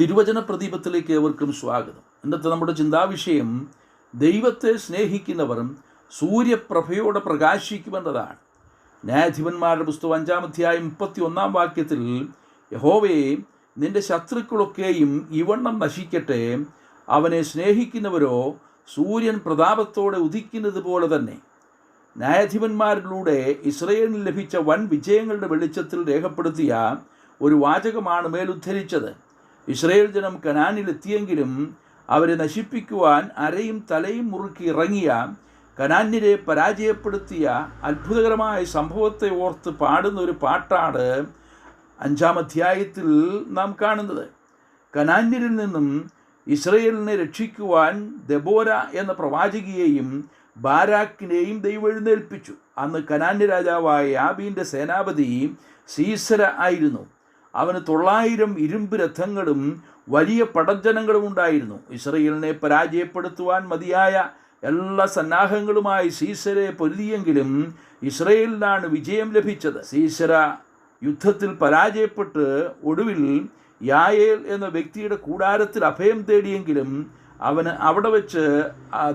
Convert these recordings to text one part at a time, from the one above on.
തിരുവചന പ്രദീപത്തിലേക്ക് ഏവർക്കും സ്വാഗതം. ഇന്നത്തെ നമ്മുടെ ചിന്താവിഷയം ദൈവത്തെ സ്നേഹിക്കുന്നവരും സൂര്യപ്രഭയോടെ പ്രകാശിക്കുമെന്നതാണ്. ന്യായാധിപന്മാരുടെ പുസ്തകം അഞ്ചാം അധ്യായം മുപ്പത്തി ഒന്നാം വാക്യത്തിൽ യഹോവയെ നിന്റെ ശത്രുക്കളൊക്കെയും ഇവണ്ണം നശിക്കട്ടെ. അവനെ സ്നേഹിക്കുന്നവരോ സൂര്യൻ പ്രതാപത്തോടെ ഉദിക്കുന്നത് പോലെ തന്നെ. ന്യായാധിപന്മാരിലൂടെ ഇസ്രയേലിന് ലഭിച്ച വൻ വിജയങ്ങളുടെ വെളിച്ചത്തിൽ രേഖപ്പെടുത്തിയ ഒരു വാചകമാണ് മേലുദ്ധരിച്ചത്. ഇസ്രയേൽ ജനം കനാനിലെത്തിയെങ്കിലും അവരെ നശിപ്പിക്കുവാൻ അരയും തലയും മുറുക്കി ഇറങ്ങിയ കനാന്യരെ പരാജയപ്പെടുത്തിയ അത്ഭുതകരമായ സംഭവത്തെ ഓർത്ത് പാടുന്ന ഒരു പാട്ടാണ് അഞ്ചാം അധ്യായത്തിൽ നാം കാണുന്നത്. കനാന്യരിൽ നിന്നും ഇസ്രയേലിനെ രക്ഷിക്കുവാൻ ദബോര എന്ന പ്രവാചകിയെയും ബാരാക്കിനെയും ദൈവം എഴുന്നേൽപ്പിച്ചു. അന്ന് കനാന്യ രാജാവായ യാബീന്റെ സേനാപതി സീസര ആയിരുന്നു. അവന് തൊള്ളായിരം ഇരുമ്പ് രഥങ്ങളും വലിയ പടജ്ജനങ്ങളും ഉണ്ടായിരുന്നു. ഇസ്രയേലിനെ പരാജയപ്പെടുത്തുവാൻ മതിയായ എല്ലാ സന്നാഹങ്ങളുമായി സീസരെ പൊരുതിയെങ്കിലും ഇസ്രയേലിനാണ് വിജയം ലഭിച്ചത്. സീസര യുദ്ധത്തിൽ പരാജയപ്പെട്ട് ഒടുവിൽ യായേൽ എന്ന വ്യക്തിയുടെ കൂടാരത്തിൽ അഭയം തേടിയെങ്കിലും അവന് അവിടെ വെച്ച്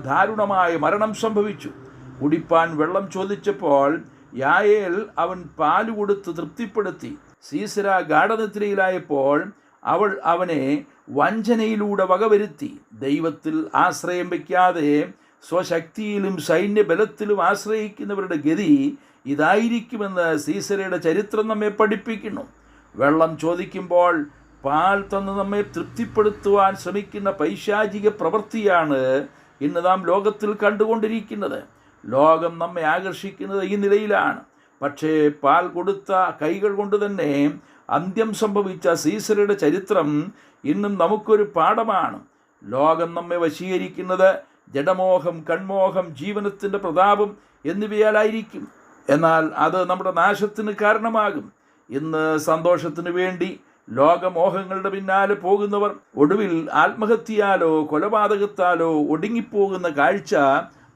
ദാരുണമായ മരണം സംഭവിച്ചു. കുടിപ്പാൻ വെള്ളം ചോദിച്ചപ്പോൾ യായേൽ അവൻ പാൽ കൊടുത്ത് തൃപ്തിപ്പെടുത്തി. സീസര ഗാഠനിദ്രയിലായപ്പോൾ അവൾ അവനെ വഞ്ചനയിലൂടെ വകവരുത്തി. ദൈവത്തിൽ ആശ്രയം വയ്ക്കാതെ സ്വശക്തിയിലും സൈന്യബലത്തിലും ആശ്രയിക്കുന്നവരുടെ ഗതി ഇതായിരിക്കുമെന്ന് സീസരയുടെ ചരിത്രം നമ്മെ പഠിപ്പിക്കുന്നു. വെള്ളം ചോദിക്കുമ്പോൾ പാൽ തന്ന് നമ്മെ തൃപ്തിപ്പെടുത്തുവാൻ ശ്രമിക്കുന്ന പൈശാചിക പ്രവൃത്തിയാണ് ഇന്ന് നാം ലോകത്തിൽ കണ്ടുകൊണ്ടിരിക്കുന്നത്. ലോകം നമ്മെ ആകർഷിക്കുന്നത് ഈ നിലയിലാണ്. പക്ഷേ പാൽ കൊടുത്ത കൈകൾ കൊണ്ട് തന്നെ അന്ത്യം സംഭവിച്ച സീസറുടെ ചരിത്രം ഇന്നും നമുക്കൊരു പാഠമാണ്. ലോകം നമ്മെ വശീകരിക്കുന്നത് ജഡമോഹം കൺമോഹം ജീവനത്തിന്റെ പ്രതാപം എന്നിവയാലായിരിക്കും. എന്നാൽ അത് നമ്മുടെ നാശത്തിന് കാരണമാകും. ഇന്ന് സന്തോഷത്തിന് വേണ്ടി ലോകമോഹങ്ങളുടെ പിന്നാലെ പോകുന്നവർ ഒടുവിൽ ആത്മഹത്യയാലോ കൊലപാതകത്താലോ ഒടുങ്ങിപ്പോകുന്ന കാഴ്ച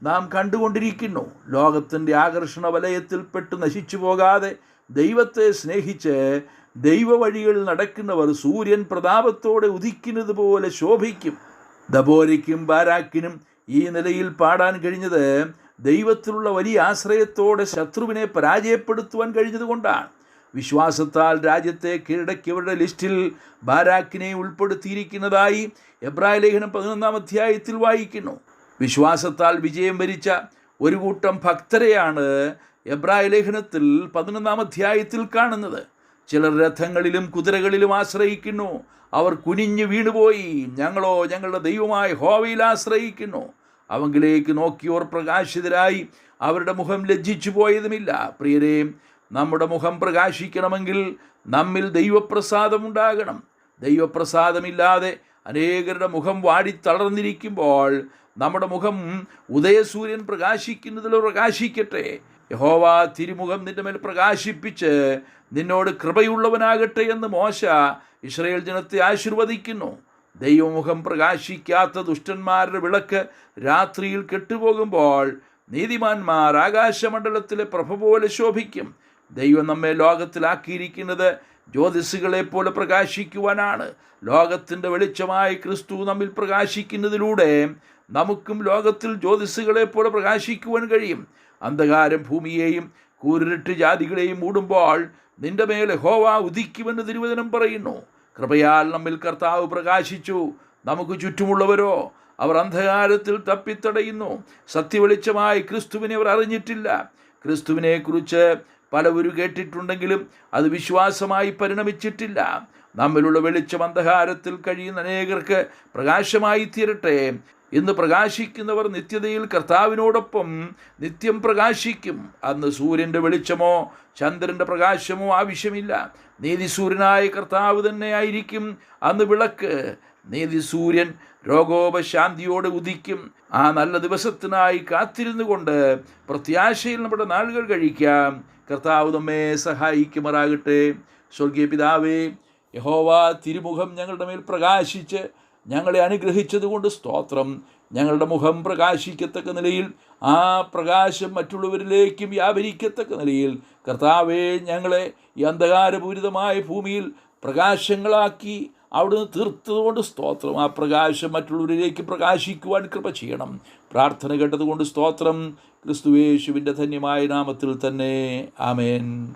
നാം കണ്ടുകൊണ്ടിരിക്കുന്നു. ലോകത്തിന്റെ ആകർഷണ വലയത്തിൽപ്പെട്ട് നശിച്ചു പോകാതെ ദൈവത്തെ സ്നേഹിച്ച് ദൈവവഴികളിൽ നടക്കുന്നവർ സൂര്യൻ പ്രതാപത്തോടെ ഉദിക്കുന്നത് പോലെ ശോഭിക്കും. ദബോരയ്ക്കും ബാരാക്കിനും ഈ നിലയിൽ പാടാൻ കഴിഞ്ഞത് ദൈവത്തിലുള്ള വലിയ ആശ്രയത്തോടെ ശത്രുവിനെ പരാജയപ്പെടുത്തുവാൻ കഴിഞ്ഞതുകൊണ്ടാണ് വിശ്വാസത്താൽ രാജ്യത്തെ കീഴടക്കിയവരുടെ ലിസ്റ്റിൽ ബാരാക്കിനെ ഉൾപ്പെടുത്തിയിരിക്കുന്നതായി എബ്രാഹിം ലേഖനം പതിനൊന്നാം അധ്യായത്തിൽ വായിക്കുന്നു. വിശ്വാസത്താൽ വിജയം വരിച്ച ഒരു കൂട്ടം ഭക്തരെയാണ് എബ്രായ ലേഖനത്തിൽ പതിനൊന്നാം അധ്യായത്തിൽ കാണുന്നത്. ചിലർ രഥങ്ങളിലും കുതിരകളിലും ആശ്രയിക്കുന്നു. അവർ കുനിഞ്ഞു വീണുപോയി. ഞങ്ങളോ ഞങ്ങളുടെ ദൈവമായ ഹോവയിൽ ആശ്രയിക്കുന്നു. അവങ്കിലേക്ക് നോക്കിയോർ പ്രകാശിതരായി അവരുടെ മുഖം ലജ്ജിച്ചു പോയതുമില്ല. പ്രിയരെ നമ്മുടെ മുഖം പ്രകാശിക്കണമെങ്കിൽ നമ്മിൽ ദൈവപ്രസാദമുണ്ടാകണം. ദൈവപ്രസാദമില്ലാതെ അനേകരുടെ മുഖം വാടി തളർന്നിരിക്കുമ്പോൾ നമ്മുടെ മുഖം ഉദയസൂര്യൻ പ്രകാശിക്കുന്നതിൽ പ്രകാശിക്കട്ടെ. യഹോവ തിരുമുഖം നിന്റെ മേൽ പ്രകാശിപ്പിച്ച് നിന്നോട് കൃപയുള്ളവനാകട്ടെ എന്ന് മോശ ഇസ്രയേൽ ജനത്തെ ആശീർവദിക്കുന്നു. ദൈവമുഖം പ്രകാശിക്കാത്ത ദുഷ്ടന്മാരുടെ വിളക്ക് രാത്രിയിൽ കെട്ടുപോകുമ്പോൾ നീതിമാന്മാർ ആകാശമണ്ഡലത്തിലെ പ്രഭ പോലെ ശോഭിക്കും. ദൈവം നമ്മെ ലോകത്തിലാക്കിയിരിക്കുന്നത് ജ്യോതിസുകളെ പോലെ പ്രകാശിക്കുവാനാണ്. ലോകത്തിന്റെ വെളിച്ചമായി ക്രിസ്തു നമ്മിൽ പ്രകാശിക്കുന്നതിലൂടെ നമുക്കും ലോകത്തിൽ ജ്യോതിസുകളെ പോലെ പ്രകാശിക്കുവാൻ കഴിയും. അന്ധകാരം ഭൂമിയെയും കൂരിട്ട് ജാതികളെയും മൂടുമ്പോൾ നിന്റെ മേലെ ഹോവ ഉദിക്കുമെന്ന് തിരുവചനം പറയുന്നു. കൃപയാൽ നമ്മിൽ കർത്താവ് പ്രകാശിച്ചു. നമുക്ക് ചുറ്റുമുള്ളവരോ അവർ അന്ധകാരത്തിൽ തപ്പിത്തടയുന്നു. സത്യവെളിച്ചമായി ക്രിസ്തുവിനെ അവർ അറിഞ്ഞിട്ടില്ല. ക്രിസ്തുവിനെക്കുറിച്ച് പലവരും കേട്ടിട്ടുണ്ടെങ്കിലും അത് വിശ്വാസമായി പരിണമിച്ചിട്ടില്ല. നമ്മിലുള്ള വെളിച്ചം അന്ധകാരത്തിൽ കഴിയുന്ന അനേകർക്ക് പ്രകാശമായി തീരട്ടെ. ഇന്ന് പ്രകാശിക്കുന്നവർ നിത്യതയിൽ കർത്താവിനോടൊപ്പം നിത്യം പ്രകാശിക്കും. അന്ന് സൂര്യന്റെ വെളിച്ചമോ ചന്ദ്രന്റെ പ്രകാശമോ ആവശ്യമില്ല. നീതിസൂര്യനായ കർത്താവ് തന്നെ ആയിരിക്കും അന്ന് വിളക്ക്. നീതിസൂര്യൻ രോഗോപശാന്തിയോടെ ഉദിക്കും. ആ നല്ല ദിവസത്തിനായി കാത്തിരുന്നു കൊണ്ട് പ്രത്യാശയിൽ നമ്മുടെ നാളുകൾ കഴിക്കാം. കർത്താവ് നമ്മെ സഹായിക്കുമാറാകട്ടെ. സ്വർഗീയ പിതാവേ യഹോവ തിരുമുഖം ഞങ്ങളുടെ മേൽ പ്രകാശിച്ച് ഞങ്ങളെ അനുഗ്രഹിച്ചതുകൊണ്ട് സ്തോത്രം. ഞങ്ങളുടെ മുഖം പ്രകാശിക്കത്തക്ക നിലയിൽ ആ പ്രകാശം മറ്റുള്ളവരിലേക്കും വ്യാപരിക്കത്തക്ക നിലയിൽ കർത്താവെ ഞങ്ങളെ ഈ അന്ധകാരപൂരിതമായ ഭൂമിയിൽ പ്രകാശങ്ങളാക്കി അവിടുന്ന് തീർത്തതുകൊണ്ട് സ്തോത്രം. ആ പ്രകാശം മറ്റുള്ളവരിലേക്ക് പ്രകാശിക്കുവാൻ കൃപ ചെയ്യണം. പ്രാർത്ഥന കേട്ടതുകൊണ്ട് സ്തോത്രം. ക്രിസ്തുവേശുവിന്റെ ധന്യമായ നാമത്തിൽ തന്നെ. ആമേൻ.